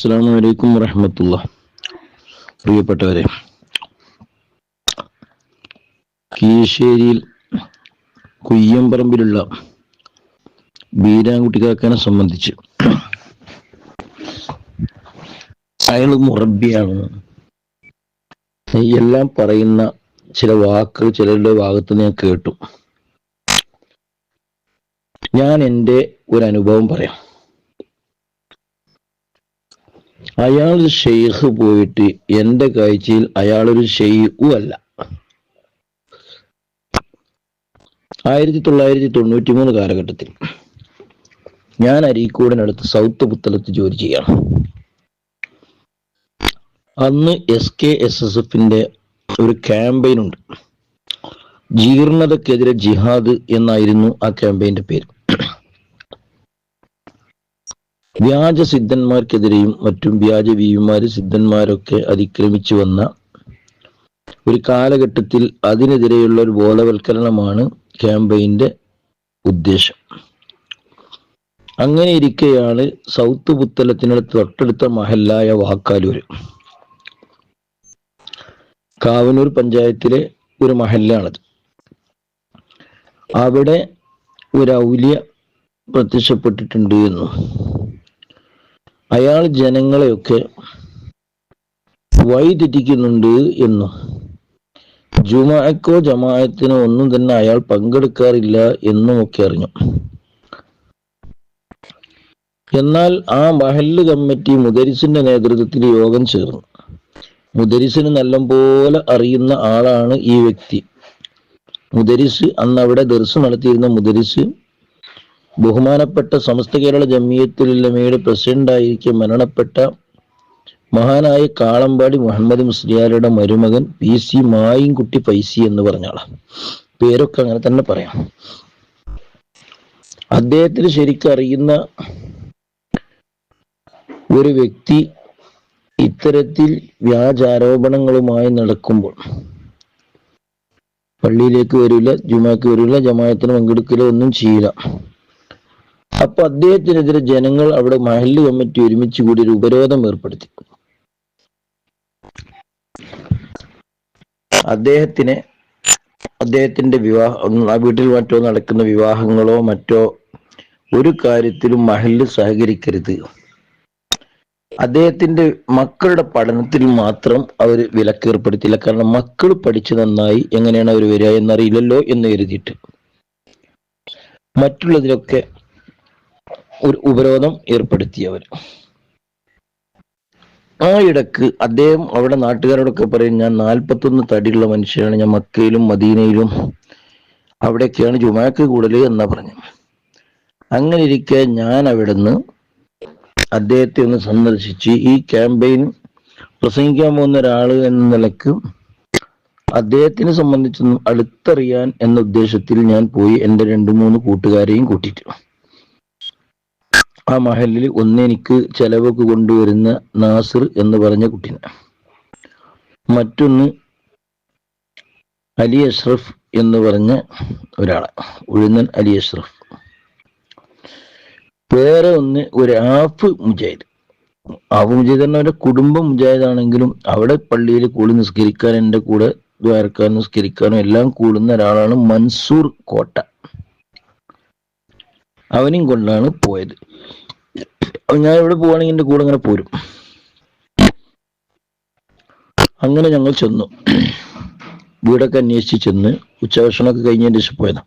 അസ്സാം വലൈക്കും വറഹമത്തുള്ള. പ്രിയപ്പെട്ടവരെ കീശ്ശേരിയിൽ കുയ്യമ്പറമ്പിലുള്ള ബീരാൻകുട്ടിക്കാക്കനെ സംബന്ധിച്ച് അയാൾ മുറബിയാണ് എല്ലാം പറയുന്ന ചില വാക്കുകൾ ചിലരുടെ ഭാഗത്ത് ഞാൻ കേട്ടു. ഞാൻ എന്റെ ഒരു അനുഭവം പറയാം. അയാൾ ഷെയ്ഖ് പോയിട്ട് എന്റെ കാഴ്ചയിൽ അയാളൊരു ഷെയ്ഖു അല്ല. ആയിരത്തി തൊള്ളായിരത്തി തൊണ്ണൂറ്റി മൂന്ന് കാലഘട്ടത്തിൽ ഞാൻ അരീക്കോടിനടുത്ത് സൗത്ത് പുത്തലത്ത് ജോലി ചെയ്യാണ്. അന്ന് എസ് കെ എസ് എസ് എഫിന്റെ ഒരു ക്യാമ്പയിൻ ഉണ്ട്. ജീർണതക്കെതിരെ ജിഹാദ് എന്നായിരുന്നു ആ ക്യാമ്പയിന്റെ പേര്. വ്യാജ സിദ്ധന്മാർക്കെതിരെയും മറ്റും വ്യാജ വീവിമാര് സിദ്ധന്മാരൊക്കെ അതിക്രമിച്ചു വന്ന ഒരു കാലഘട്ടത്തിൽ അതിനെതിരെയുള്ള ഒരു ബോധവൽക്കരണമാണ് ക്യാമ്പയിന്റെ ഉദ്ദേശം. അങ്ങനെ ഇരിക്കെയാണ് സൗത്ത് പുത്തലത്തിനടുത്ത് തൊട്ടടുത്ത മഹല്ലായ വാക്കാലൂര് കാവനൂർ പഞ്ചായത്തിലെ ഒരു മഹല്ലാണത്. അവിടെ ഒരു ഔലിയ പ്രത്യക്ഷപ്പെട്ടിട്ടുണ്ട് എന്നും. അയാൾ ജനങ്ങളെയൊക്കെ വഴിതെറ്റിക്കുന്നുണ്ട് എന്നും. ജുമാക്കോ ജമാഅത്തിനോ ഒന്നും തന്നെ അയാൾ പങ്കെടുക്കാറില്ല എന്നും ഒക്കെ അറിഞ്ഞു. എന്നാൽ ആ മഹല്ല് കമ്മിറ്റി മുദരിസിന്റെ നേതൃത്വത്തിൽ യോഗം ചേർന്നു. മുദരിസിന് നല്ലപോലെ അറിയുന്ന ആളാണ് ഈ വ്യക്തി. മുദരിസ് അന്ന് അവിടെ ദർശനം നടത്തിയിരുന്ന മുദരിസ് ബഹുമാനപ്പെട്ട സമസ്ത കേരള ജമിയത്തുലമയുടെ പ്രസിഡന്റായിരിക്കെ മരണപ്പെട്ട മഹാനായ കാളമ്പാടി മുഹമ്മദ് മുസ്ലിയാരുടെ മരുമകൻ പി സി മായിൻകുട്ടി പൈസി എന്ന് പറഞ്ഞ ആളാണ് പേരൊക്കെ അങ്ങനെ തന്നെ പറയാം. അദ്ദേഹത്തിന് ശരിക്കും അറിയുന്ന ഒരു വ്യക്തി ഇത്തരത്തിൽ വ്യാജാരോപണങ്ങളുമായി നടക്കുമ്പോൾ പള്ളിയിലേക്ക് വരില്ല ജുമാക്ക് വരില്ല ജമായത്തിന് പങ്കെടുക്കില്ല ഒന്നും ചെയ്യില്ല. അപ്പൊ അദ്ദേഹത്തിനെതിരെ ജനങ്ങൾ അവിടെ മഹല്ല് കമ്മിറ്റി ഒരുമിച്ച് കൂടി ഒരു ഉപരോധം ഏർപ്പെടുത്തി. അദ്ദേഹത്തിനെ അദ്ദേഹത്തിന്റെ വിവാഹം ആ വീട്ടിൽ മറ്റോ നടക്കുന്ന വിവാഹങ്ങളോ മറ്റോ ഒരു കാര്യത്തിലും മഹല്ല് സഹകരിക്കരുത്. അദ്ദേഹത്തിന്റെ മക്കളുടെ പഠനത്തിൽ മാത്രം അവർ വിലക്കേർപ്പെടുത്തില്ല കാരണം മക്കൾ പഠിച്ചു നന്നായി എങ്ങനെയാണ് അവർ വരിക എന്നറിയില്ലല്ലോ എന്ന് കരുതിയിട്ട്. മറ്റുള്ളതിലൊക്കെ ഒരു ഉപരോധം ഏർപ്പെടുത്തിയവർ ആ ഇടയ്ക്ക് അദ്ദേഹം അവിടെ നാട്ടുകാരോടൊക്കെ പറയും ഞാൻ നാൽപ്പത്തൊന്ന് തടിയുള്ള മനുഷ്യനാണ്. ഞാൻ മക്കയിലും മദീനയിലും അവിടെയൊക്കെയാണ് ജുമാക്ക് കൂടുതൽ എന്നാ പറഞ്ഞു. അങ്ങനെ ഇരിക്കെ ഞാൻ അവിടുന്ന് അദ്ദേഹത്തെ ഒന്ന് സന്ദർശിച്ച് ഈ ക്യാമ്പയിൻ പ്രസംഗിക്കാൻ പോകുന്ന ഒരാൾ എന്ന നിലയ്ക്ക് അദ്ദേഹത്തിനെ സംബന്ധിച്ചൊന്നും അടുത്തറിയാൻ എന്ന ഉദ്ദേശത്തിൽ ഞാൻ പോയി എന്റെ രണ്ട് മൂന്ന് കൂട്ടുകാരെയും കൂട്ടിയിട്ട്. ആ മഹലിൽ ഒന്നെനിക്ക് ചെലവൊക്കെ കൊണ്ടുവരുന്ന നാസിർ എന്ന് പറഞ്ഞ കുട്ടീനെ. മറ്റൊന്ന് അലി അഷ്റഫ് എന്ന് പറഞ്ഞ ഒരാളെ ഉഴുന്നൻ അലി അഷ്റഫ്. വേറെ ഒന്ന് ഒരു ആഫ് മുജാഹിദ്. ആഫ് മുജാഹിദ് പറഞ്ഞ അവരുടെ കുടുംബം മുജാഹിദ് ആണെങ്കിലും അവിടെ പള്ളിയിൽ കൂടി നിസ്കരിക്കാൻ എന്റെ കൂടെ ദ്വാരക്കാർ നിസ്കരിക്കാനും എല്ലാം കൂടുന്ന ഒരാളാണ് മൻസൂർ കോട്ട. അവനും കൊണ്ടാണ് പോയത്. ഞാൻ ഇവിടെ പോവാണെങ്കിൽ എന്റെ കൂടെ അങ്ങനെ പോരും. അങ്ങനെ ഞങ്ങൾ ചെന്നു. വീടൊക്കെ അന്വേഷിച്ച് ചെന്ന് ഉച്ചഭക്ഷണമൊക്കെ കഴിഞ്ഞതിന് ശേഷം പോയതാ.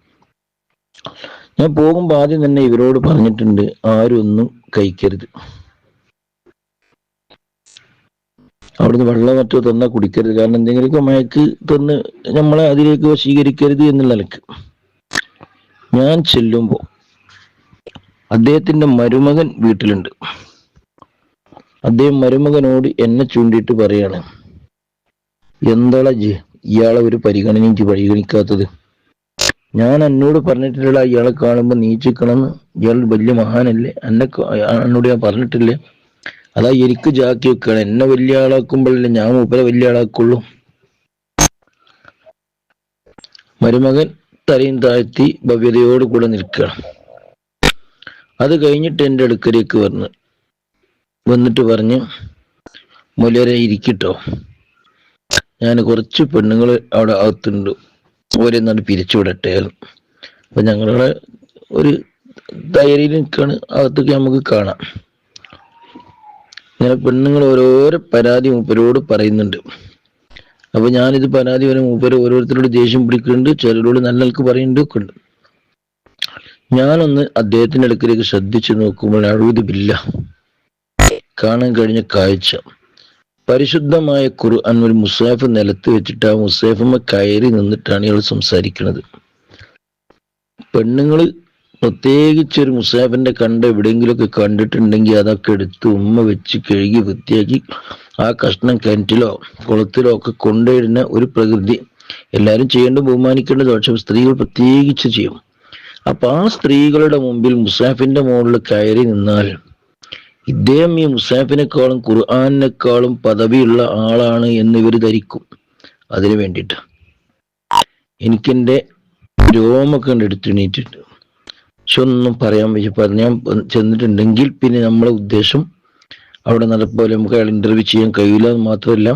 ഞാൻ പോകുമ്പോൾ ആദ്യം തന്നെ ഇവരോട് പറഞ്ഞിട്ടുണ്ട് ആരും ഒന്നും കഴിക്കരുത്. അവിടുന്ന് വെള്ളം മറ്റോ തന്നാൽ കുടിക്കരുത്. കാരണം എന്തെങ്കിലുമൊക്കെ മയക്ക് തന്ന് നമ്മളെ അതിലേക്ക് വശീകരിക്കരുത് എന്നുള്ള നിലയ്ക്ക്. ഞാൻ ചെല്ലുമ്പോൾ അദ്ദേഹത്തിന്റെ മരുമകൻ വീട്ടിലുണ്ട്. അദ്ദേഹം മരുമകനോട് എന്നെ ചൂണ്ടിയിട്ട് പറയാണ് എന്താളാ ജി ഇയാളെ ഒരു പരിഗണനയും ജി പരിഗണിക്കാത്തത്? ഞാൻ എന്നോട് പറഞ്ഞിട്ടില്ല ഇയാളെ കാണുമ്പോൾ നീച്ചിക്കണമെന്ന് ഇയാൾ വലിയ മഹാനല്ലേ എന്നെ എന്നോട് ഞാൻ പറഞ്ഞിട്ടില്ലേ? അതാ എനിക്ക് ജാക്കി വെക്കണം. എന്നെ വലിയ ആളാക്കുമ്പോഴല്ലേ ഞാൻ മൂപ്പരെ വലിയ ആളാക്കുള്ളൂ. മരുമകൻ തലയും താഴ്ത്തി ഭവ്യതയോട് കൂടെ നിൽക്കുകയാണ്. അത് കഴിഞ്ഞിട്ട് എന്റെ അടുക്കലേക്ക് വന്ന് വന്നിട്ട് പറഞ്ഞ് മുലരെ ഇരിക്കട്ടോ. ഞാൻ കുറച്ച് പെണ്ണുങ്ങൾ അവിടെ അകത്തുണ്ട്. ഓരെ എന്നാണ് പിരിച്ചുവിടട്ടെ. അപ്പൊ ഞങ്ങളുടെ ഒരു ധൈര്യം നിൽക്കാണ്. അകത്തൊക്കെ നമുക്ക് കാണാം. ഇങ്ങനെ പെണ്ണുങ്ങൾ ഓരോരോ പരാതി മൂപ്പരോട് പറയുന്നുണ്ട്. അപ്പൊ ഞാനിത് പരാതി വരെ മൂപ്പര് ഓരോരുത്തരോട് ദേഷ്യം പിടിക്കുന്നുണ്ട്. ചിലരോട് നല്ല പറയുന്നുണ്ട്. ഒക്കെ ഉണ്ട് ഞാനൊന്ന് അദ്ദേഹത്തിന്റെ അടുക്കിലേക്ക് ശ്രദ്ധിച്ചു നോക്കുമ്പോൾ അഴുതില്ല കാണാൻ കഴിഞ്ഞ കാഴ്ച. പരിശുദ്ധമായ ഖുർആൻ ഒരു മുസാഫ് നിലത്ത് വെച്ചിട്ട് ആ മുസാഫമ്മ കയറി നിന്നിട്ടാണ് ഇയാൾ സംസാരിക്കുന്നത്. പെണ്ണുങ്ങൾ പ്രത്യേകിച്ച് ഒരു മുസാഫിന്റെ കണ്ട എവിടെയെങ്കിലുമൊക്കെ കണ്ടിട്ടുണ്ടെങ്കിൽ അതൊക്കെ എടുത്ത് ഉമ്മ വെച്ച് കഴുകി വൃത്തിയാക്കി ആ കഷ്ണം കിണറ്റിലോ കുളത്തിലോ ഒക്കെ കൊണ്ടുവരുന്ന ഒരു പ്രകൃതി. എല്ലാവരും ചെയ്യേണ്ട ബഹുമാനിക്കേണ്ടത് ദോഷം സ്ത്രീകൾ പ്രത്യേകിച്ച് ചെയ്യും. അപ്പൊ ആ സ്ത്രീകളുടെ മുമ്പിൽ മുസാഫിന്റെ മുകളിൽ കയറി നിന്നാൽ ഇദ്ദേഹം ഈ മുസാഫിനേക്കാളും ഖുർആാനിനേക്കാളും പദവിയുള്ള ആളാണ് എന്ന് ഇവർ ധരിക്കും. അതിനു വേണ്ടിട്ട് എനിക്കെന്റെ രോമൊക്കെ ഉണ്ട് എടുത്തെണീറ്റിട്ട് പക്ഷെ ഒന്നും പറയാൻ പറ്റും പറഞ്ഞാൽ ചെന്നിട്ടുണ്ടെങ്കിൽ പിന്നെ നമ്മളെ ഉദ്ദേശം അവിടെ നടപ്പോലെ നമുക്ക് അയാൾ ഇന്റർവ്യൂ ചെയ്യാൻ കഴിയില്ല എന്ന് മാത്രമല്ല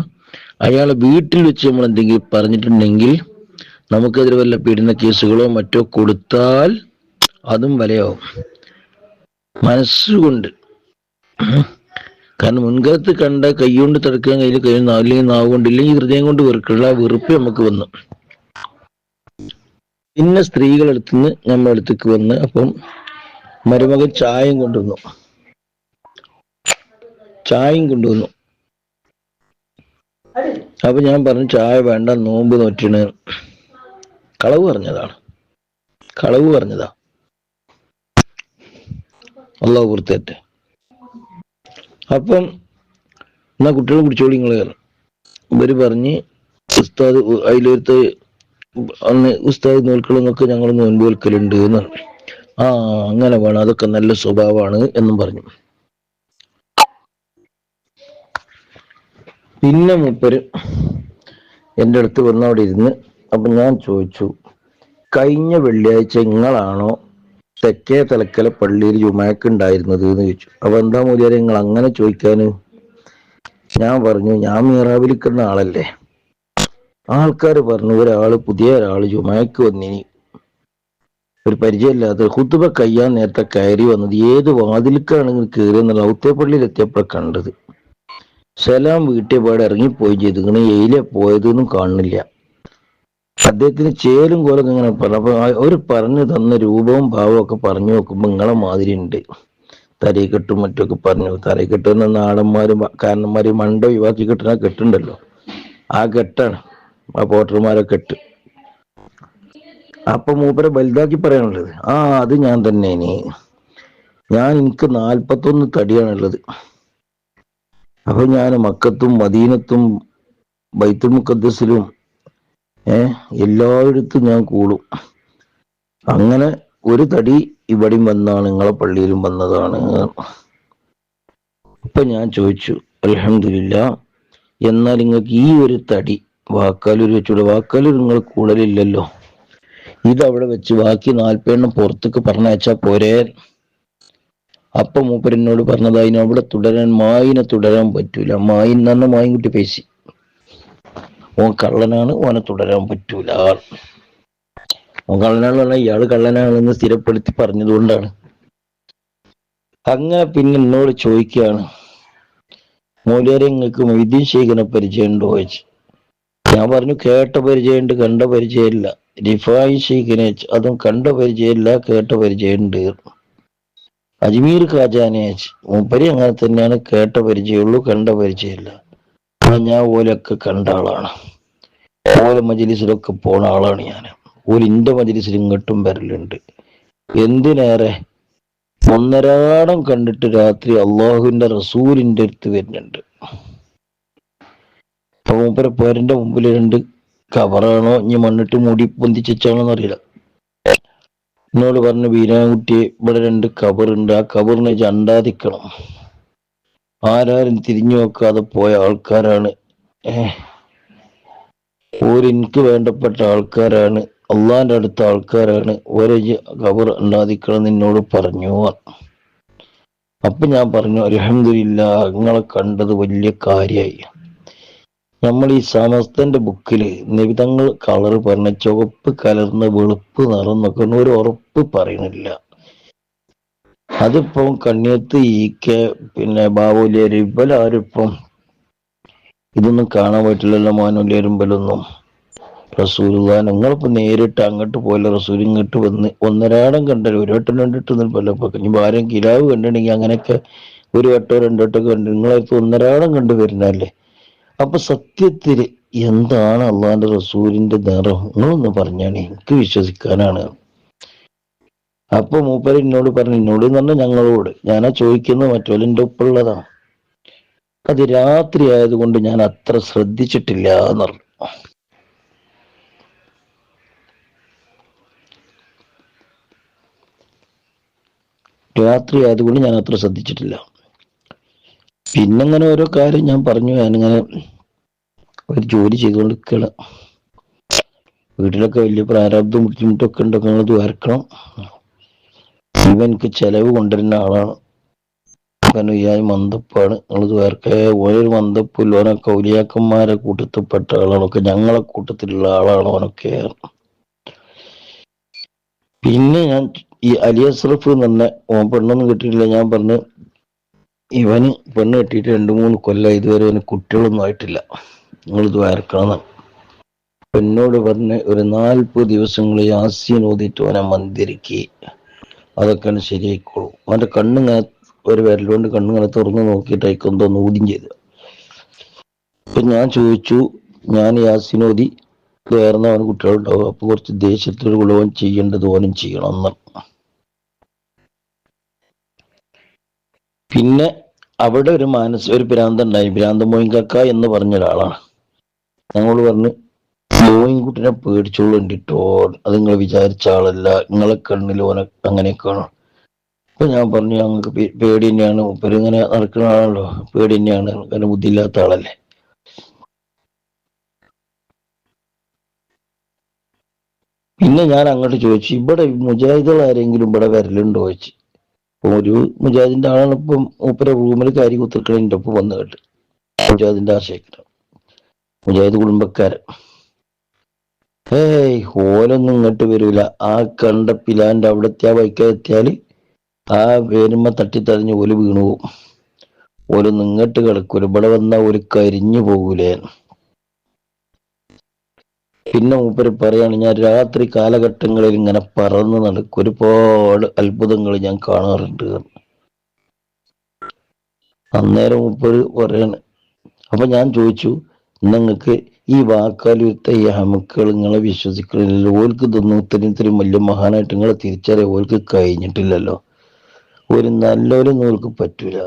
അയാളെ വീട്ടിൽ വെച്ച് നമ്മൾ എന്തെങ്കിലും പറഞ്ഞിട്ടുണ്ടെങ്കിൽ നമുക്കതിൽ വല്ല പീഡന കേസുകളോ മറ്റോ കൊടുത്താൽ അതും വലയാവും. മനസ്സുകൊണ്ട്. കാരണം മുൻകാലത്ത് കണ്ട കൈകൊണ്ട് തടുക്കാൻ കയ്യിൽ കഴിയുന്ന അല്ലെങ്കിൽ നാവ് കൊണ്ട് ഇല്ലെങ്കിൽ ഹൃദയം കൊണ്ട് വെറുക്കുള്ള വെറുപ്പ് നമുക്ക് വന്നു. പിന്നെ സ്ത്രീകളടുത്ത് നിന്ന് നമ്മുടെ അടുത്തേക്ക് വന്ന് അപ്പം മരുമകൻ ചായയും കൊണ്ടുവന്നു. ചായയും കൊണ്ടുവന്നു. അപ്പൊ ഞാൻ പറഞ്ഞു ചായ വേണ്ട നോമ്പ് നോറ്റിണ്. കളവ് പറഞ്ഞതാണ്. കളവ് പറഞ്ഞതാ. അള്ളാഹു പുറത്തേറ്റ്. അപ്പം എന്നാ കുട്ടികളെ കുടിച്ചോളി നിങ്ങൾ ഇവർ പറഞ്ഞ് ഉസ്താദ് അതിലൊരുത്ത് അന്ന് ഉസ്താദ് നോൽക്കളെന്നൊക്കെ ഞങ്ങൾ നോൻപ് വൽക്കലുണ്ട് എന്ന് ആ അങ്ങനെ വേണം. അതൊക്കെ നല്ല സ്വഭാവമാണ് എന്നും പറഞ്ഞു. പിന്നെ മൂപ്പര് എന്റെ അടുത്ത് വന്ന് അവിടെ ഇരുന്ന് അപ്പൊ ഞാൻ ചോദിച്ചു കഴിഞ്ഞ വെള്ളിയാഴ്ച നിങ്ങളാണോ തെക്കേ തലക്കല പള്ളിയിൽ ജുമാക്ക് ഉണ്ടായിരുന്നത് എന്ന് ചോദിച്ചു. അപ്പൊ എന്താ മൂല്യം നിങ്ങൾ അങ്ങനെ ചോദിക്കാന്? ഞാൻ പറഞ്ഞു ഞാൻ മീറാവിലിക്കുന്ന ആളല്ലേ. ആൾക്കാർ പറഞ്ഞു ഒരാൾ പുതിയ ഒരാൾ ജുമാക്ക് വന്നിനി. ഒരു പരിചയമില്ലാതെ ഹുത്തുബ കയ്യാൻ നേരത്തെ കയറി വന്നത് ഏത് വാതിലിക്കാണ് ഇങ്ങനെ കയറി എന്നുള്ള ഔത്തേപ്പള്ളിയിൽ എത്തിയപ്പോൾ കണ്ടത്. സലാം വീട്ടിൽ പാടെ ഇറങ്ങിപ്പോയി ചെയ്തിങ്ങനെ എയിലെ പോയതൊന്നും കാണുന്നില്ല. അദ്ദേഹത്തിന് ചേലും കോലൊക്കെ ഇങ്ങനെ പറഞ്ഞു. അപ്പൊ അവർ പറഞ്ഞു തന്ന രൂപവും ഭാവവും ഒക്കെ പറഞ്ഞു നോക്കുമ്പോ നിങ്ങളെ മാതിരി ഉണ്ട് തരയിക്കെട്ടും മറ്റൊക്കെ പറഞ്ഞു. തലയെക്കെട്ട് എന്ന നാടന്മാരും കാരണന്മാരും മണ്ട ഒഴിവാക്കി കെട്ടുന്ന കെട്ടുണ്ടല്ലോ. ആ കെട്ടാണ്. ആ പോട്ടർമാരെ കെട്ട്. അപ്പൊ മൂപ്പരെ വലുതാക്കി പറയാനുള്ളത്. ആ അത് ഞാൻ തന്നെ ഇനി ഞാൻ എനിക്ക് നാൽപ്പത്തൊന്ന് തടിയാണുള്ളത്. അപ്പൊ ഞാൻ മക്കത്തും മദീനത്തും ബൈത്തുൽ മുഖദ്സിലും ഏഹ് എല്ലായിടത്തും ഞാൻ കൂടും. അങ്ങനെ ഒരു തടി ഇവിടെയും വന്നാണ് നിങ്ങളെ പള്ളിയിലും വന്നതാണ്. അപ്പൊ ഞാൻ ചോദിച്ചു അലഹമില്ല എന്നാൽ നിങ്ങൾക്ക് ഈ ഒരു തടി വാക്കാലൂർ വെച്ചൂടെ? വാക്കാലൂർ നിങ്ങൾ കൂടുതലില്ലല്ലോ ഇത് അവിടെ വെച്ച് ബാക്കി നാൽപ്പതെണ്ണം പുറത്തേക്ക് പറഞ്ഞയച്ചാ പോരെ? അപ്പൊ മൂപ്പരനോട് പറഞ്ഞത് അതിന് അവിടെ തുടരാൻ മായിനെ തുടരാൻ പറ്റൂല. മായിൻ എന്ന് മായും കുട്ടി പേശി. ഓൻ കള്ളനാണ് ഓനെ തുടരാൻ പറ്റൂല. ഓൻ കള്ളനാണെന്ന് പറഞ്ഞാൽ ഇയാൾ കള്ളനാണെന്ന് സ്ഥിരപ്പെടുത്തി പറഞ്ഞതുകൊണ്ടാണ്. അങ്ങനെ പിന്നെ എന്നോട് ചോദിക്കുകയാണ് മൂല്യരെ നിങ്ങൾക്ക് മൊയ്തീൻ ശേഖരനെ പരിചയമുണ്ടോ? ചോദിച്ചു. ഞാൻ പറഞ്ഞു കേട്ട പരിചയമുണ്ട് കണ്ട പരിചയമില്ല. റിഫായി ഷെയ്ഖിനെ അതും കണ്ട പരിചയമില്ല കേട്ട പരിചയമുണ്ട്. അജ്മീർ ഖാജാനെ മൂപ്പരി അങ്ങനെ തന്നെയാണ് കേട്ട പരിചയമുള്ളൂ കണ്ട പരിചയമില്ല. ഞാൻ ഓലൊക്കെ കണ്ട ആളാണ്. ഓല മജിലിസിലൊക്കെ പോണ ആളാണ് ഞാൻ ഓല ഇന്റെ മജിലിസിൽ ഇങ്ങോട്ടും വരലുണ്ട്. എന്തിനേറെ? ഒന്നരാടം കണ്ടിട്ട് രാത്രി അള്ളാഹുവിന്റെ റസൂലിന്റെ അടുത്ത് വരുന്നുണ്ട്. അപ്പൊ മൂപ്പര പേരന്റെ മുമ്പിൽ രണ്ട് കവറാണോ ഇനി മണ്ണിട്ട് മൂടി പൊന്തിച്ചാണോ അറിയില്ല. എന്നോട് പറഞ്ഞു വീരാൻകുട്ടിയെ ഇവിടെ രണ്ട് കബറുണ്ട്. ആ കബറിനെ ചണ്ടാതിക്കണം ആരാരും തിരിഞ്ഞു നോക്കാതെ പോയ ആൾക്കാരാണ്. ഓരെനിക്ക് വേണ്ടപ്പെട്ട ആൾക്കാരാണ്. അള്ളാന്റെ അടുത്ത ആൾക്കാരാണ്. ഓരെ കബർ ഉണ്ടാതിക്കണം എന്നോട് പറഞ്ഞു. അപ്പൊ ഞാൻ പറഞ്ഞു അലഹമില്ല നിങ്ങളെ കണ്ടത് വലിയ കാര്യമായി നമ്മൾ ഈ സമസ്തന്റെ ബുക്കിൽ നിബിതങ്ങൾ കളർ പറഞ്ഞ ചുവപ്പ് കലർന്ന വെളുപ്പ് നിറന്നൊക്കെ ഒരു ഉറപ്പ് പറയുന്നില്ല അതിപ്പം കണ്ണിയത്ത് ഈ കെ പിന്നെ ബാബുലേര് ഇവലാരും ഇതൊന്നും കാണാൻ പറ്റില്ലല്ലോ ഇവലൊന്നും റസൂലുള്ളാ നിങ്ങളിപ്പോ നേരിട്ട് അങ്ങോട്ട് പോയല്ലോ. റസൂൽ ഇങ്ങോട്ട് വന്ന് ഒന്നരാടം കണ്ടല്ലോ ഒരു വട്ടം രണ്ടിട്ട് നിൽപ്പല്ലോ ഇനി ഭാരം കിലാവ് കണ്ടിട്ടുണ്ടെങ്കിൽ അങ്ങനെയൊക്കെ ഒരു വട്ടോ രണ്ടു വട്ടോ കണ്ടു നിങ്ങളടുത്ത് ഒന്നരാടം കണ്ടു വരുന്നല്ലേ അപ്പൊ സത്യത്തിൽ എന്താണ് അള്ളാന്റെ റസൂലിന്റെ നിറം? നിങ്ങളൊന്ന് പറഞ്ഞാണ് എനിക്ക് വിശ്വസിക്കാനാണ്. അപ്പൊ മൂപ്പര് എന്നോട് പറഞ്ഞു എന്നോട് എന്ന് പറഞ്ഞാൽ ഞങ്ങളോട്. ഞാനാ ചോദിക്കുന്നത് മറ്റോലിന്റെ ഒപ്പുള്ളതാണ് അത് രാത്രി ആയതുകൊണ്ട് ഞാൻ അത്ര ശ്രദ്ധിച്ചിട്ടില്ല എന്ന് പറഞ്ഞു. രാത്രി ആയതുകൊണ്ട് ഞാൻ അത്ര ശ്രദ്ധിച്ചിട്ടില്ല. പിന്നെങ്ങനെ ഓരോ കാര്യം ഞാൻ പറഞ്ഞു. ഞാനിങ്ങനെ ഒരു ജോലി ചെയ്തുകൊണ്ടിരിക്കണം വീട്ടിലൊക്കെ വലിയ പ്രാരാബ്ദം ബുദ്ധിമുട്ടൊക്കെ ഉണ്ടൊക്കെ നിങ്ങൾ ദ്വാരക്കണം ഇവൻക്ക് ചെലവ് കൊണ്ടുവരുന്ന ആളാണ്. ഇയാൾ മന്ദപ്പാണ് നിങ്ങൾ ദ്വാരക്ക ഓരോ മന്ദപ്പില്ല ഓരോ കൗലിയാക്കന്മാരെ കൂട്ടത്തിൽപ്പെട്ട ആളാണൊക്കെ ഞങ്ങളെ കൂട്ടത്തിലുള്ള ആളാണ് ഓനൊക്കെ പിന്നെ ഞാൻ ഈ അലി എന്ന് പറഞ്ഞ ഓൻ പെണ്ണൊന്നും കിട്ടിയിട്ടില്ല. ഞാൻ പറഞ്ഞു ഇവന് പെണ്ണ് കിട്ടിയിട്ട് രണ്ടു മൂന്ന് കൊല്ലം ഇതുവരെ അവന് കുട്ടികളൊന്നും ആയിട്ടില്ല. നിങ്ങൾ ഇത് എന്നോട് പറഞ്ഞ് ഒരു നാൽപ്പത് ദിവസങ്ങൾ യാസീൻ ഓതിയിട്ട് ഓനെ മന്ദിരിക്ക് അതൊക്കെയാണ് ശരിയായിക്കോളും. അവന്റെ കണ്ണിങ്ങനെ ഒരു വിരലുകൊണ്ട് കണ്ണിങ്ങനെ തുറന്നു നോക്കിയിട്ട് അയക്കൊന്തോ ഊദ്യം ചെയ്തു. അപ്പൊ ഞാൻ ചോദിച്ചു ഞാൻ യാസിനോദി കയറുന്ന അവന് കുട്ടികളുണ്ടാവും അപ്പൊ കുറച്ച് ദേഷ്യത്തോട് കൂടെ ചെയ്യേണ്ടത് ഓനും ചെയ്യണം എന്ന്. പിന്നെ അവിടെ ഒരു മാനസിക ഒരു ഭ്രാന്തണ്ടായി. ഭ്രാന്ത മോയിങ്കക്ക എന്ന് പറഞ്ഞ ഒരാളാണ്. ഞങ്ങളോട് പറഞ്ഞു മോയിൻകുട്ടിനെ പേടിച്ചോളുണ്ടിട്ടോ അത് നിങ്ങൾ വിചാരിച്ച ആളല്ല. നിങ്ങളെ കണ്ണിൽ ഓനെ അങ്ങനെയൊക്കെയാണ്. അപ്പൊ ഞാൻ പറഞ്ഞു ഞങ്ങൾക്ക് പേടി തന്നെയാണ്. ഇങ്ങനെ നടക്കുന്ന ആളാണല്ലോ. പേടി തന്നെയാണ്. അങ്ങനെ ബുദ്ധിയില്ലാത്ത ആളല്ലേ. പിന്നെ ഞാൻ അങ്ങോട്ട് ചോദിച്ചു ഇവിടെ മുജാഹിദുകൾ ആരെങ്കിലും ഇവിടെ വരലുണ്ടോ ചോദിച്ചു. അപ്പൊ ഒരു മുജാഹിദിന്റെ ആളാണ് ഇപ്പം മൂപ്പര റൂമിൽ കാരി കുത്തിക്കണിന്റെ ഒപ്പം വന്നു കേട്ട്. മുജാഹിദിന്റെ ആശയക്കാരൻ മുജാഹിദ് കുടുംബക്കാരൻ. ഏയ് ഓലൊന്നും ഇങ്ങോട്ട് വരൂല. ആ കണ്ട പിലാന്റെ അവിടത്തെ ആ വൈക്ക എത്തിയാൽ ആ വരുമ്പ തട്ടിത്തറിഞ്ഞ് ഓൽ വീണു പോകും ഓലൊന്നും ഇങ്ങോട്ട് കിടക്കൂല. ഇവിടെ വന്നാൽ ഒരു കരിഞ്ഞു പോകൂലേ. പിന്നെ മൂപ്പര് പറയാണ് ഞാൻ രാത്രി കാലഘട്ടങ്ങളിൽ ഇങ്ങനെ പറന്ന് നടക്കും. ഒരുപാട് അത്ഭുതങ്ങൾ ഞാൻ കാണാറുണ്ട്. അന്നേരം മൂപ്പര് പറയാണ്. അപ്പൊ ഞാൻ ചോദിച്ചു നിങ്ങൾക്ക് ഈ വാക്കാലുത്ത ഈ ഹമുക്കൾ നിങ്ങളെ വിശ്വസിക്കണില്ലല്ലോ ഓർക്ക് ഇതൊന്നും ഇത്രയും ഇത്രയും വലിയ മഹാനായിട്ട് നിങ്ങളെ തിരിച്ചറിയാൻ ഓർക്ക് കഴിഞ്ഞിട്ടില്ലല്ലോ. ഒരു നല്ലൊരു നൂൽക്ക് പറ്റൂല.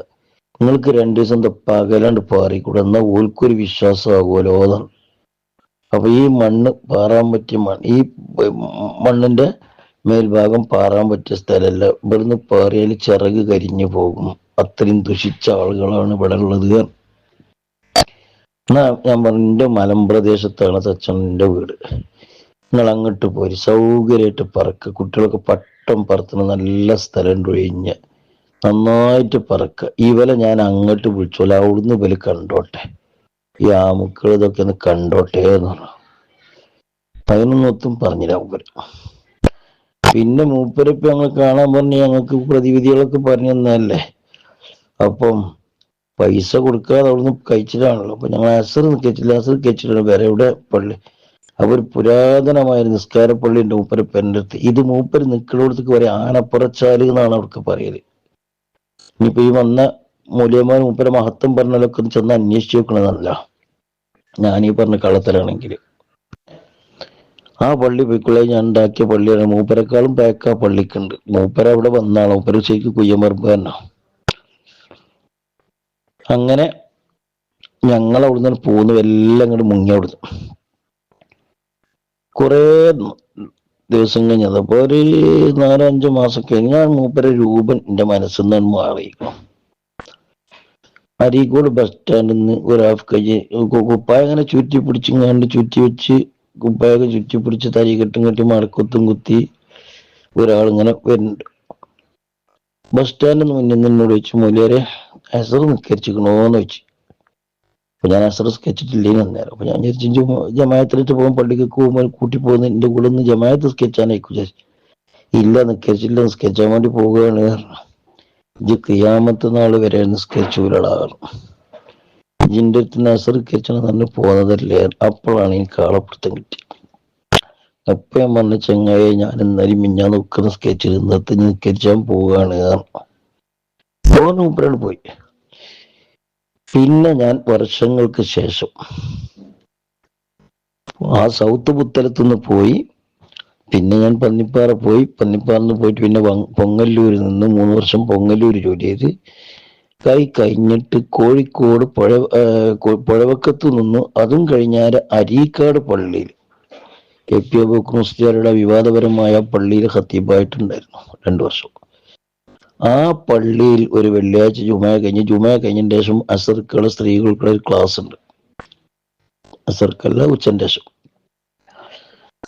നിങ്ങൾക്ക് രണ്ടു ദിവസം പകലാണ്ട് പാറിക്കൂടെ? എന്നാൽ ഓൽക്കൊരു വിശ്വാസമാകുമല്ലോ അതാണ്. അപ്പൊ ഈ മണ്ണ് പാറാൻ പറ്റിയ മണ്ണ് ഈ മണ്ണിന്റെ മേൽഭാഗം പാറാൻ പറ്റിയ സ്ഥലമല്ല ഇവിടുന്ന് പാറിയാൽ ചിറക് കരിഞ്ഞു പോകും. അത്രയും ദുഷിച്ച ആളുകളാണ് ഇവിടെ ഉള്ളത്. എന്നാ ഞാൻ പറഞ്ഞു എന്റെ മലമ്പ്രദേശത്താണ് സച്ചന്റെ വീട്. നിങ്ങൾ അങ്ങോട്ട് പോയി സൗകര്യമായിട്ട് പറക്ക. കുട്ടികളൊക്കെ പട്ടം പറത്തുന്ന നല്ല സ്ഥലം ഒഴിഞ്ഞ്. നന്നായിട്ട് പറക്ക. ഇവലെ ഞാൻ അങ്ങോട്ട് വിളിച്ചോല അവിടുന്ന് ഇവൽ കണ്ടോട്ടെ. ഈ ആമുക്കൾ ഇതൊക്കെ ഒന്ന് കണ്ടോട്ടെ എന്ന് പറഞ്ഞു. പതിനൊന്നൊത്തും പറഞ്ഞില്ല മൂപ്പര് പിന്നെ മൂപ്പരിപ്പ് ഞങ്ങൾ കാണാൻ പറഞ്ഞ് ഞങ്ങൾക്ക് പ്രതിവിധികളൊക്കെ പറഞ്ഞു തന്നല്ലേ അപ്പം പൈസ കൊടുക്കാതെ അവിടുന്ന് കഴിച്ചിട്ടാണല്ലോ. അപ്പൊ ഞങ്ങൾ അസർ കഴിച്ചില്ല അസർ കഴിച്ചിട്ടാണ് വേറെ എവിടെ പള്ളി. അവർ പുരാതനമായ നിസ്കാര പള്ളിന്റെ മൂപ്പര് പെന്റെ ഇത് മൂപ്പര് നിൽക്കുന്നിടത്തേക്ക് വരെ ആനപ്പുറച്ചാൽ എന്നാണ് അവർക്ക് പറയൽ. ഇനിയിപ്പോ ഈ വന്ന മൂല്യമാൻ മൂപ്പര മഹത്വം പറഞ്ഞാലൊക്കെ ചെന്ന് അന്വേഷിച്ചു നോക്കണതല്ല ഞാനീ പറഞ്ഞ കള്ളത്തരാണെങ്കിൽ ആ പള്ളി പോയിക്കൊള്ളേ ഞാൻ ഉണ്ടാക്കിയ പള്ളിയാണ്. മൂപ്പരെക്കാളും ബാക്ക് ആ പള്ളിക്കുണ്ട് മൂപ്പര അവിടെ വന്നാണ്. മൂപ്പര ശരിക്കും കുയ്യമ്പറമ്പ് തന്നെ. അങ്ങനെ ഞങ്ങൾ അവിടുന്ന് പോന്നു. എല്ലാം അങ്ങോട്ട് മുങ്ങി അവിടുന്ന്. കുറേ ദിവസം കഴിഞ്ഞത് അപ്പൊ ഒരു നാലോ അഞ്ചോ മാസം കഴിഞ്ഞ് ഞാൻ മൂപ്പര രൂപൻ എന്റെ മനസ്സിൽ നിന്നാണ് മാറിയിരിക്കണം അരീക്കോട് ബസ് സ്റ്റാൻഡിൽ നിന്ന് ഒരു ഹാഫ് കൈ കുപ്പായ അങ്ങനെ ചുറ്റി പിടിച്ചിങ്ങാണ്ട് ചുറ്റി വെച്ച് കുപ്പായൊക്കെ ചുറ്റി പിടിച്ച് തരി കെട്ടും കെട്ടി മടക്കത്തും കുത്തി ഒരാളിങ്ങനെ വരുന്നുണ്ട്. ബസ് സ്റ്റാൻഡിന് മുന്നിൽ നിന്നോട് വെച്ച് മൂല്യരെ അസർ നിസ്കരിച്ചിരിക്കണോന്ന് വെച്ച്. അപ്പൊ ഞാൻ അസർ സ്കെച്ചിട്ടില്ലേന്ന് അന്നേരം അപ്പൊ ഞാൻ വിചാരിച്ചു ജമായത്തിലിട്ട് പോകും പള്ളിക്ക് പോകുമ്പോൾ കൂട്ടി പോകുന്ന എന്റെ കൂടെ ഒന്ന് ജമായത്ത് സ്കെച്ചാനായിക്കും വിചാരിച്ചു. ഇല്ല നിസ്കരിച്ചില്ല നിസ്കരിച്ചാൻ വേണ്ടി പോവുകയാണ് ഇത് ഇജ്ജ് നാൾ വരെ നിസ്കരിച്ചൂലടാണ് ഇതിന്റെ അടുത്ത് നസർ സ്കെച്ചാണ് തന്നെ പോകുന്നതല്ലേ അപ്പോഴാണ് എനിക്ക് ആളപ്പിടുത്തം കിട്ടി. അപ്പൊ ഞാൻ പറഞ്ഞ ചെങ്ങായെ ഞാൻ എന്നാലും മിഞ്ഞാന്ന് ഒക്കെ സ്കെച്ചിൽ ഇന്നത്തെ നിസ്കരിച്ചാൻ പോവുകയാണ് പറഞ്ഞു മൂപ്പരാണ് പോയി. പിന്നെ ഞാൻ വർഷങ്ങൾക്ക് ശേഷം ആ സൗത്ത് പുത്തലത്തുനിന്ന് പോയി. പിന്നെ ഞാൻ പന്നിപ്പാറ പോയി. പന്നിപ്പാറന്ന് പോയിട്ട് പിന്നെ പൊങ്ങല്ലൂരിൽ നിന്ന് മൂന്ന് വർഷം പൊങ്ങല്ലൂർ ജോലി ചെയ്ത് കൈ കഴിഞ്ഞിട്ട് കോഴിക്കോട് പുഴ പുഴവക്കത്ത് നിന്നു അതും കഴിഞ്ഞാൽ അരീക്കാട് പള്ളിയിൽ. കെ പി അബൂക്ക് മുസ്ലിയാരുടെ വിവാദപരമായ പള്ളിയിൽ ഹത്തീബായിട്ടുണ്ടായിരുന്നു രണ്ടു വർഷം. ആ പള്ളിയിൽ ഒരു വെള്ളിയാഴ്ച ജുമ കഴിഞ്ഞ് ജുമ കഴിഞ്ഞതിന് ശേഷം അസർക്കുള്ള സ്ത്രീകൾക്കുള്ള ഒരു ക്ലാസ് ഉണ്ട്. അസർക്കല്ല ഉച്ചന്റെ ശേഷം.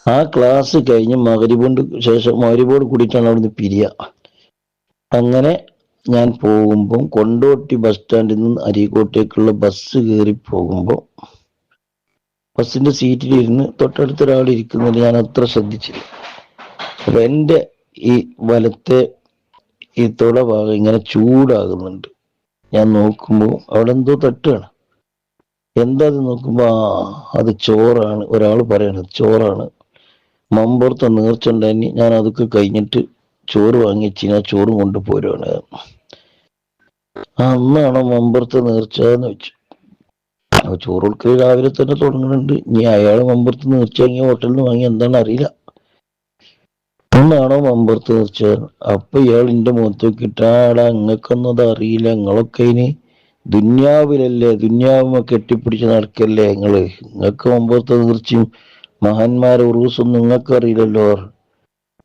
ആ ക്ലാസ് കഴിഞ്ഞ് മകരിബോണ്ട് ശേഷം മകരിബോട് കൂടിയിട്ടാണ് അവിടുന്ന് പിരിയ. അങ്ങനെ ഞാൻ പോകുമ്പോൾ കൊണ്ടോട്ടി ബസ് സ്റ്റാൻഡിൽ നിന്ന് അരീക്കോട്ടേക്കുള്ള ബസ് കയറി പോകുമ്പോൾ ബസ്സിന്റെ സീറ്റിലിരുന്ന് തൊട്ടടുത്ത ഒരാൾ ഞാൻ അത്ര ശ്രദ്ധിച്ചില്ല. അപ്പൊ എന്റെ ഈ വലത്തെ ഈ തുട ഭാഗം ഇങ്ങനെ ചൂടാകുന്നുണ്ട്. ഞാൻ നോക്കുമ്പോൾ അവിടെ എന്തോ തട്ടുകയാണ് എന്താ അത് നോക്കുമ്പോ? ആ അത് ചോറാണ്. ഒരാൾ പറയണത് ചോറാണ്. മമ്പുറത്ത് നേർച്ചുണ്ടായി ഞാൻ അതൊക്കെ കഴിഞ്ഞിട്ട് ചോറ് വാങ്ങിച്ച് ഞാൻ ചോറും കൊണ്ട് പോരുവാണ്. അന്നാണോ മമ്പുറത്ത് നേർച്ച എന്ന് വെച്ചു. ചോറ് കൊടുക്കൽ രാവിലെ തന്നെ തുടങ്ങുന്നുണ്ട് ഇനി അയാൾ മമ്പുറത്ത് നേർച്ച ഹോട്ടലിൽ നിന്ന് വാങ്ങി എന്താണെന്ന് അറിയില്ല. ഒന്നാണോ മമ്പുറത്ത് തീർച്ച അപ്പൊ ഇയാൾ എന്റെ മുഖത്ത് കിട്ടാടാ നിങ്ങൾക്കൊന്നും അത് അറിയില്ല. നിങ്ങളൊക്കെ ഇനി ദുന്യാവിലല്ലേ? ദുന്യാവുമ കെട്ടിപ്പിടിച്ച് നടക്കല്ലേ നിങ്ങൾ നിങ്ങൾക്ക് മമ്പുറത്ത് തീർച്ചയും മഹാന്മാരെ ഉറൂസൊന്നും നിങ്ങൾക്ക് അറിയില്ലല്ലോ.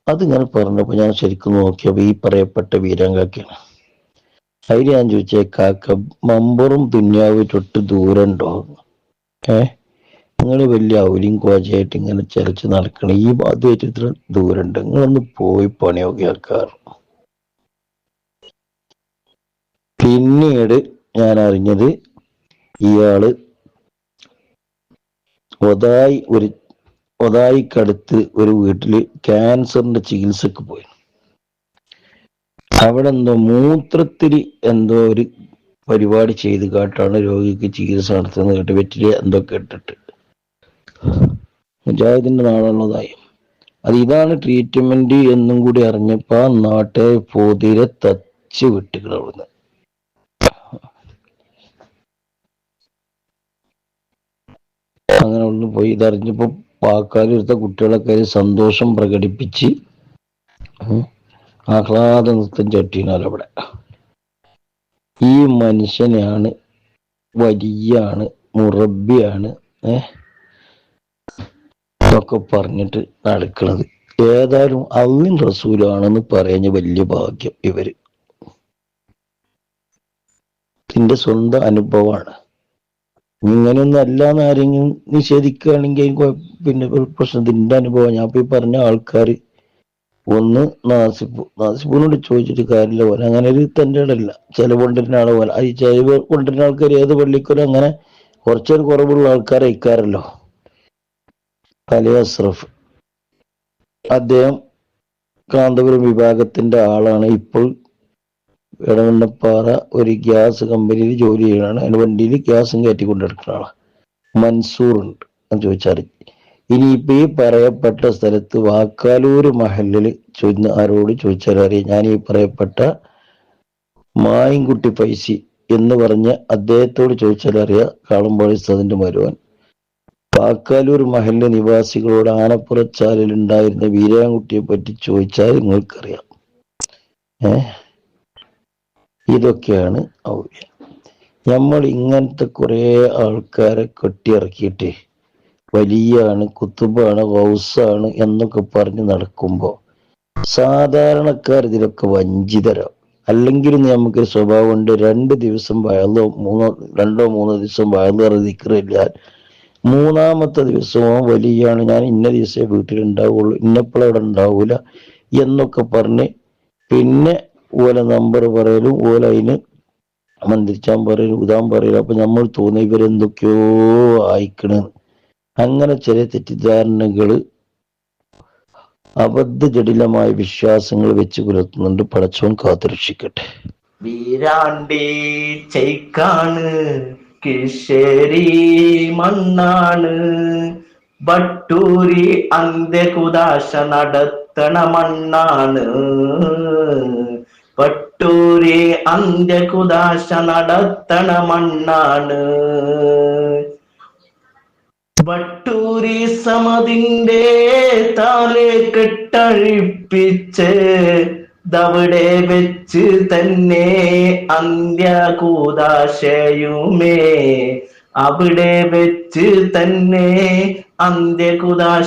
അതിങ്ങനെ പറഞ്ഞപ്പോ ഞാൻ ശരിക്കും നോക്കിയപ്പോ ഈ പറയപ്പെട്ട വീരങ്കാക്കാണ് അതിൽ ഞാൻ ചോദിച്ചേ കാക്ക മമ്പറും ദുന്യാവ് തൊട്ട് ദൂരണ്ടോ? ഏ? നിങ്ങൾ വലിയ ഔലിയും കോജയായിട്ട് ഇങ്ങനെ ചരച്ച് നടക്കണം ഈ ഭാഗത്ത് ഇത്ര ദൂരണ്ട് നിങ്ങളൊന്ന് പോയി പണിയൊക്കെ ആക്കാറ്. പിന്നീട് ഞാൻ അറിഞ്ഞത് ഇയാൾ ഒതായി ഒരു ഒതായിക്കടുത്ത് ഒരു വീട്ടിൽ ക്യാൻസറിന്റെ ചികിത്സക്ക് പോയി. അവിടെ എന്തോ മൂത്രത്തിൽ എന്തോ ഒരു പരിപാടി ചെയ്ത് കാട്ടാണ് രോഗിക്ക് ചികിത്സ നടത്തുന്നത് കേട്ട് വെറ്റിലെ എന്തൊക്കെ കേട്ടിട്ട്. മുജാഹിദിന്റെ നാളുള്ളതായി അത് ഇതാണ് ട്രീറ്റ്മെന്റ് എന്നും കൂടി അറിഞ്ഞപ്പോ ആ നാട്ടെ പൊതിരെ തച്ച് വിട്ടുകൾ അങ്ങനെ അവിടുന്ന് പോയി. ഇതറിഞ്ഞപ്പോ പാക്കാലെടുത്ത കുട്ടികളൊക്കെ സന്തോഷം പ്രകടിപ്പിച്ച് ആഹ്ലാദ നൃത്തം ചട്ടിനാൽ അവിടെ. ഈ മനുഷ്യനെയാണ് വലിയാണ് മുറബിയാണ് ഏഹ് ഒക്കെ പറഞ്ഞിട്ട് നടക്കുന്നത് ഏതായാലും അള്ളിൻ റസൂലാണെന്ന് പറയുന്ന വലിയ ഭാഗ്യം ഇവർ. ഇതിന്റെ സ്വന്തം അനുഭവമാണ്. ഇങ്ങനെയൊന്നും അല്ലാന്ന് ആരെങ്കിലും നിഷേധിക്കുകയാണെങ്കിൽ പിന്നെ പ്രശ്നം. ഇതിന്റെ അനുഭവം ഞാൻ ഇപ്പൊ പറഞ്ഞ ആൾക്കാർ ഒന്ന് നാസിപ്പു നാസിബിനോട് ചോദിച്ചിട്ട് കാര്യമില്ല. പോലെ അങ്ങനെ ഒരു തന്റെ ഇടല്ല ചില കൊണ്ടിരുന്ന ആളെ പോലെ. ഈ ചില കൊണ്ടിരുന്ന ആൾക്കാർ ഏത് പള്ളിക്കൊരു അങ്ങനെ കുറച്ചൊരു കുറവുള്ള ആൾക്കാരെ ഇക്കാരല്ലോ അലി അസ്രഫ്. അദ്ദേഹം കാന്തപുരം വിഭാഗത്തിന്റെ ആളാണ്. ഇപ്പോൾ ഇടവണ്ണപ്പാറ ഒരു ഗ്യാസ് കമ്പനിയിൽ ജോലി ചെയ്യണാണ് അതിന് വണ്ടിയിൽ ഗ്യാസും കയറ്റി കൊണ്ടെടുക്കുന്ന ആളാണ്. മൻസൂർ ഉണ്ട് എന്ന് ചോദിച്ചാൽ ഇനിയിപ്പോ ഈ പറയപ്പെട്ട സ്ഥലത്ത് വാക്കാലൂര് മഹലിൽ ചോദിക്കുന്ന ആരോട് ചോദിച്ചാൽ അറിയാം. ഞാൻ ഈ പറയപ്പെട്ട മായിൻകുട്ടി പൈസി എന്ന് പറഞ്ഞ അദ്ദേഹത്തോട് ചോദിച്ചാൽ അറിയാം. കാളമ്പാടി സതിന്റെ മരുവൻ പാക്കാലൂർ മഹലിലെ നിവാസികളോട് ആനപ്പുറച്ചാലിൽ ഉണ്ടായിരുന്ന വീരാൻകുട്ടിയെ പറ്റി ചോദിച്ചാൽ നിങ്ങൾക്കറിയാം. ഏ? ഇതൊക്കെയാണ് ഔല്യം നമ്മൾ ഇങ്ങനത്തെ കുറെ ആൾക്കാരെ കെട്ടിയിറക്കിയിട്ട് വലിയാണ് കുത്തുബാണ് വൗസാണ് എന്നൊക്കെ പറഞ്ഞ് നടക്കുമ്പോൾ സാധാരണക്കാർ ഇതിലൊക്കെ വഞ്ചിതരാവും. അല്ലെങ്കിൽ നമുക്കൊരു സ്വഭാവമുണ്ട് രണ്ട് ദിവസം വയലോ മൂന്നോ രണ്ടോ മൂന്നോ ദിവസം വയലേറെ നിൽക്കില്ല മൂന്നാമത്തെ ദിവസവും വലിയാണ്. ഞാൻ ഇന്ന ദിവസമേ വീട്ടിലുണ്ടാവുള്ളൂ. ഇന്നപ്പോഴും അവിടെ ഉണ്ടാവൂല എന്നൊക്കെ പറഞ്ഞ് പിന്നെ ഓല നമ്പർ പറയലും ഓല അതിന് മന്ത്രിച്ചാൻ പറയലും ഉദാൻ പറയലും. അപ്പൊ നമ്മൾ തോന്നി ഇവരെന്തൊക്കെയോ അയക്കണ് അങ്ങനെ ചില തെറ്റിദ്ധാരണകൾ അബദ്ധജടിലമായ വിശ്വാസങ്ങൾ വെച്ച് പുലർത്തുന്നുണ്ട്. പടച്ചോൻ കാത്തുരക്ഷിക്കട്ടെ. വീരാണ്ടി ചെയ്ക്കാണ് കിഷേരി മണ്ണാണ്. ബട്ടൂരി അന്ത്യകുദാശ നടത്തണ മണ്ണാണ്. പട്ടൂരി അന്ത്യകുദാശ നടത്തണ മണ്ണാണ്. ൂരി സമതിന്റെ താലേ കെട്ടഴിപ്പിച്ച് ദവിടെ വെച്ച് തന്നെ അന്ത്യകൂദാശയുമേ. അവിടെ വെച്ച് തന്നെ അന്ത്യകുദാശയുമേ.